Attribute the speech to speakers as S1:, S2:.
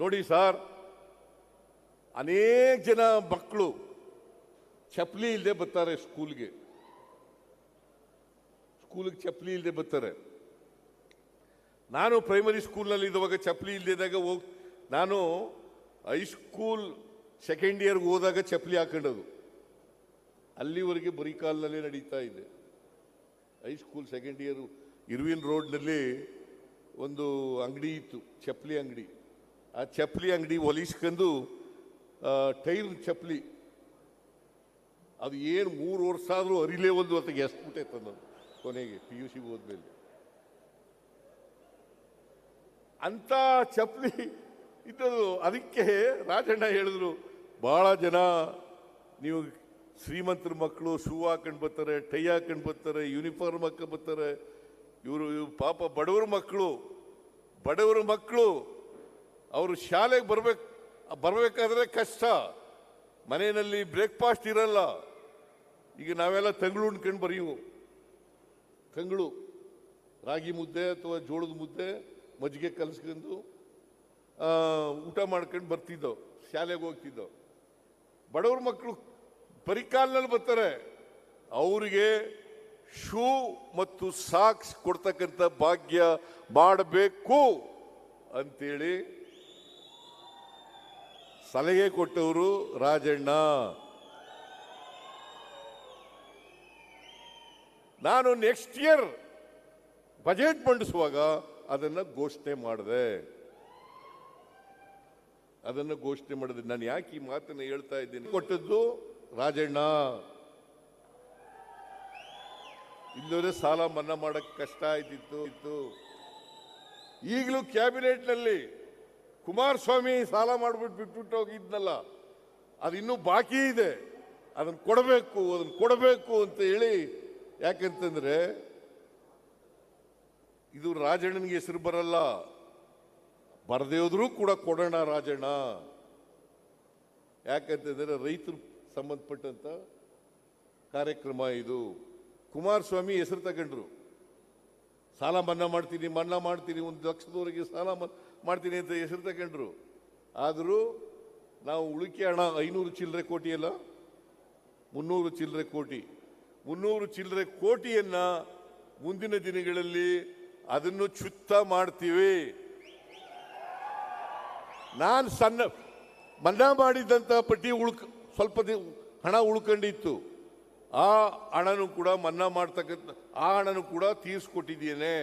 S1: ನೋಡಿ ಸರ್, ಅನೇಕ ಜನ ಮಕ್ಕಳು ಚಪ್ಪಲಿ ಇಲ್ಲದೆ ಬರ್ತಾರೆ ಸ್ಕೂಲ್ಗೆ. ಸ್ಕೂಲ್ಗೆ ಚಪ್ಪಲಿ ಇಲ್ಲದೆ ಬರ್ತಾರೆ. ನಾನು ಪ್ರೈಮರಿ ಸ್ಕೂಲ್ನಲ್ಲಿ ಇದ್ದಾಗ ಚಪ್ಪಲಿ ಇಲ್ಲದಾಗ ಹೋಗ್, ನಾನು ಹೈಸ್ಕೂಲ್ ಸೆಕೆಂಡ್ ಇಯರ್ಗೆ ಹೋದಾಗ ಚಪ್ಪಲಿ ಹಾಕೊಂಡದು. ಅಲ್ಲಿವರೆಗೆ ಬರೀ ಕಾಲ್ನಲ್ಲೇ ನಡೀತಾ ಇದೆ. High school second year Irwin ರೋಡ್ನಲ್ಲಿ ಒಂದು ಅಂಗಡಿ ಇತ್ತು, ಚಪ್ಪಲಿ ಅಂಗಡಿ. ಆ ಚಪ್ಪಲಿ ಅಂಗಡಿ ಹೊಲಿಸ್ಕೊಂಡು ಆ, ಟೈರ್ ಚಪ್ಪಲಿ. ಅದು ಏನು ಮೂರು ವರ್ಷ ಆದರೂ ಅರಿಲೇ ಒಂದು ಹೊತ್ತಿಗೆ ಎಸ್ಬಿಟ್ಟೈತೆ ನಾನು ಕೊನೆಗೆ ಪಿ ಯು ಸಿ ಹೋದ್ಮೇಲೆ. ಅಂಥ ಚಪ್ಪಲಿ ಇದ್ದದು ಅದಕ್ಕೆ ರಾಜಣ್ಣ ಹೇಳಿದ್ರು ಭಾಳ ಜನ ನೀವು ಶ್ರೀಮಂತರ ಮಕ್ಕಳು ಶೂ ಹಾಕೊಂಡು ಬರ್ತಾರೆ ಟೈ ಹಾಕೊಂಡು ಬರ್ತಾರೆ ಯೂನಿಫಾರ್ಮ್ ಹಾಕೊಂಡು ಬರ್ತಾರೆ. ಇವರು ಪಾಪ ಬಡವರ ಮಕ್ಕಳು ಬಡವರ ಮಕ್ಕಳು. ಅವರು ಶಾಲೆಗೆ ಬರ್ಬೇಕು, ಬರಬೇಕಾದ್ರೆ ಕಷ್ಟ. ಮನೆಯಲ್ಲಿ ಬ್ರೇಕ್ಫಾಸ್ಟ್ ಇರಲ್ಲ. ಈಗ ನಾವೆಲ್ಲ ತಂಗಳು ಉಣ್ಕೊಂಡು ಬರೀವು. ತಂಗಳು, ರಾಗಿ ಮುದ್ದೆ ಅಥವಾ ಜೋಳದ ಮುದ್ದೆ, ಮಜ್ಜಿಗೆ ಕಲಿಸ್ಕೊಂಡು ಊಟ ಮಾಡ್ಕೊಂಡು ಬರ್ತಿದ್ದೋ, ಶಾಲೆಗೆ ಹೋಗ್ತಿದ್ದೋ. ಬಡವ್ರ ಮಕ್ಕಳು ಪರಿಕಾಲ್ನಲ್ಲಿ ಬರ್ತಾರೆ. ಅವರಿಗೆ ಶೂ ಮತ್ತು ಸಾಕ್ಸ್ ಕೊಡ್ತಕ್ಕಂಥ ಭಾಗ್ಯ ಮಾಡಬೇಕು ಅಂತೇಳಿ ಸಲಹೆ ಕೊಟ್ಟವರು ರಾಜಣ್ಣ. ನಾನು ನೆಕ್ಸ್ಟ್ ಇಯರ್ ಬಜೆಟ್ ಮಂಡಿಸುವಾಗ ಅದನ್ನು ಘೋಷಣೆ ಮಾಡಿದೆ. ಅದನ್ನು ಘೋಷಣೆ ಮಾಡಿದೆ. ನಾನು ಯಾಕೆ ಈ ಮಾತನ್ನು ಹೇಳ್ತಾ ಇದ್ದೀನಿ? ಕೊಟ್ಟದ್ದು ರಾಜಣ್ಣ. ಇಲ್ಲದ್ರೆ ಸಾಲ ಮನ್ನಾ ಮಾಡೋಕ್ಕೆ ಕಷ್ಟ ಆಯ್ತಿತ್ತು. ಇತ್ತು ಈಗಲೂ ಕ್ಯಾಬಿನೆಟ್ನಲ್ಲಿ ಕುಮಾರಸ್ವಾಮಿ ಸಾಲ ಮಾಡ್ಬಿಟ್ಟು ಬಿಟ್ಬಿಟ್ಟು ಹೋಗಿದ್ನಲ್ಲ ಅದು ಇನ್ನೂ ಬಾಕಿ ಇದೆ. ಅದನ್ನು ಕೊಡಬೇಕು ಅದನ್ನು ಕೊಡಬೇಕು ಅಂತ ಹೇಳಿ ಯಾಕಂತಂದರೆ, ಇದು ರಾಜಣ್ಣನಿಗೆ ಹೆಸರು ಬರಲ್ಲ. ಬರದೇ ಹೋದ್ರೂ ಕೂಡ ಕೊಡೋಣ ರಾಜಣ್ಣ. ಯಾಕಂತಂದರೆ ರೈತರು ಸಂಬಂಧಪಟ್ಟಂತ ಕಾರ್ಯಕ್ರಮ ಇದು. ಕುಮಾರಸ್ವಾಮಿ ಹೆಸರು ತಗೊಂಡ್ರು. ಸಾಲ ಮನ್ನಾ ಮಾಡ್ತೀನಿ ಮನ್ನಾ ಮಾಡ್ತೀನಿ, ಒಂದು ಲಕ್ಷದವರೆಗೆ ಸಾಲ ಮನ್- ಮಾಡ್ತೀನಿ ಅಂತ ಹೆಸರು ತಗೊಂಡ್ರು. ಆದರೂ ನಾವು ಉಳಿಕೆ ಹಣ ಐನೂರು ಚಿಲ್ಲರೆ ಕೋಟಿ ಅಲ್ಲ? ಮುನ್ನೂರು ಚಿಲ್ಲರೆ ಕೋಟಿ. ಮುನ್ನೂರು ಚಿಲ್ಲರೆ ಕೋಟಿಯನ್ನು ಮುಂದಿನ ದಿನಗಳಲ್ಲಿ ಅದನ್ನು ಚುತ್ತ ಮಾಡ್ತೀವಿ. ನಾನು ಸಣ್ಣ, ಮನ್ನಾ ಮಾಡಿದ್ದಂಥ ಪಟ್ಟಿ ಉಳ್ಕ, ಸ್ವಲ್ಪ ಹಣ ಉಳ್ಕೊಂಡಿತ್ತು. ಆ ಹಣನೂ ಕೂಡ ಮನ್ನಾ ಮಾಡ್ತಕ್ಕಂಥ, ಆ ಹಣನು ಕೂಡ ತೀರಿಸ್ಕೊಟ್ಟಿದ್ದೇನೆ.